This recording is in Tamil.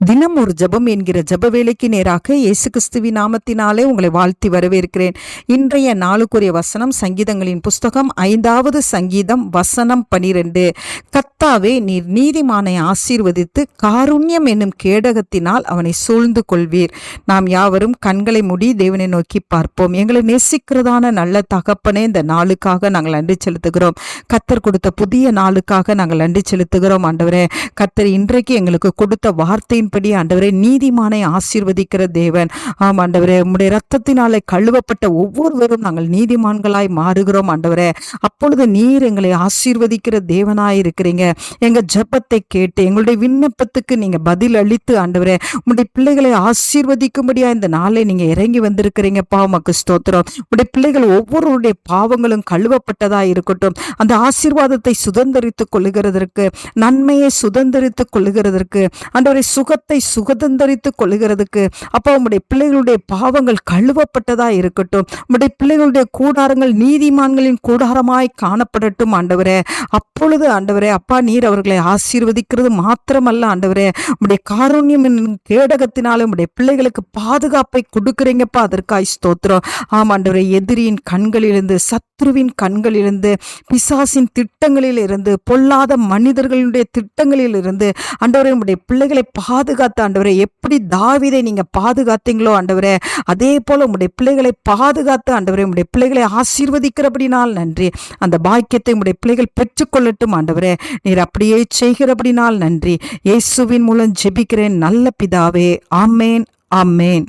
தினம் ஒரு ஜெபம் என்கிற ஜப வேலைக்கு நேராக இயேசு கிறிஸ்துவி நாமத்தினாலே உங்களை வாழ்த்தி வரவேற்கிறேன். இன்றைய நாளுக்குரிய வசனம் சங்கீதங்களின் புஸ்தகம் ஐந்தாவது சங்கீதம் வசனம் பனிரெண்டு. கத்தாவே நீர் நீதிமானை ஆசீர்வதித்து காருண்யம் என்னும் கேடகத்தினால் அவனை சூழ்ந்து கொள்வீர். நாம் யாவரும் கண்களை மூடி தேவனை நோக்கி பார்ப்போம். எங்களை நேசிக்கிறதான நல்ல தகப்பனே இந்த நாளுக்காக நாங்கள் நன்றி செலுத்துகிறோம். கத்தர் கொடுத்த புதிய நாளுக்காக நாங்கள் நன்றி செலுத்துகிறோம். ஆண்டவரே கத்தர் இன்றைக்கு எங்களுக்கு கொடுத்த வார்த்தையின்படி ஆண்டவரே நீதிமானை ஆசீர்வதிக்கிற தேவன். ஆம் ஆண்டவரே உம்முடைய ரத்தத்தினாலே கழுவப்பட்ட ஒவ்வொருவரும் நாங்கள் நீதிமான்களாய் மாறுகிறோம் ஆண்டவரே. அப்பொழுது நீர் எங்களை ஆசீர்வதிக்கிற தேவனாய் இருக்கிறீங்க. எங்க ஜெபத்தை கேட்டு எங்களுடைய விண்ணப்பத்துக்கு நீங்க பதில் அளித்து ஆண்டவரே உங்களுடைய பிள்ளைகளை ஆசீர்வதிக்கும்படியா இந்த நாளை நீங்க இறங்கி வந்திருக்கிறீங்க பாவமக்கு ஸ்தோத்திரம். உடைய பிள்ளைகள் ஒவ்வொருவருடைய பாவங்களும் கழுவப்பட்டதா இருக்கட்டும். அந்த ஆசீர்வாதத்தை சுதந்திரித்துக் கொள்ளுகிறதற்கு நன்மையை சுதந்திரித்துக் கொள்ளுகிறதற்கு ஆண்டவரை குடும்பத்தை சுகதந்தரித்துக் கொள்கிறதுக்கு அப்போ உங்களுடைய பிள்ளைகளுடைய பாவங்கள் கழுவப்பட்டதா இருக்கட்டும். உங்களுடைய பிள்ளைகளுடைய கூடாரங்கள் நீதிமான்களின் கூடாரமாய் காணப்படட்டும் ஆண்டவரே. அப்பொழுது ஆண்டவரே அப்பா நீர் அவர்களை ஆசீர்வதிக்கிறது மாத்திரமல்ல ஆண்டவரே. உங்களுடைய காரூண்யம் கேடகத்தினாலும் கேடகத்தினால பிள்ளைகளுக்கு பாதுகாப்பை கொடுக்குறீங்கப்பா அதற்காய் ஸ்தோத்திரம். ஆம் ஆண்டவரே எதிரியின் கண்களிலிருந்து சத்ருவின் கண்களிலிருந்து பிசாசின் திட்டங்களில் இருந்து பொல்லாத மனிதர்களுடைய திட்டங்களில் இருந்து ஆண்டவரே உங்களுடைய பிள்ளைகளை பாதுகாத்த ஆண்டவரே எப்படி தாவிதை நீங்க பாதுகாத்தீங்களோ ஆண்டவரே அதே போல உங்களுடைய பிள்ளைகளை பாதுகாத்து ஆண்டவரே உங்களுடைய பிள்ளைகளை ஆசீர்வதிக்கிறபடினால் நன்றி. அந்த பாக்கியத்தை உங்களுடைய பிள்ளைகள் பெற்றுக்கொள்ளட்டும் ஆண்டவரே. நீர் அப்படியே செய்கிறபடினால் நன்றி. இயேசுவின் மூலம் ஜெபிக்கிறேன் நல்ல பிதாவே. ஆமேன் ஆமேன்.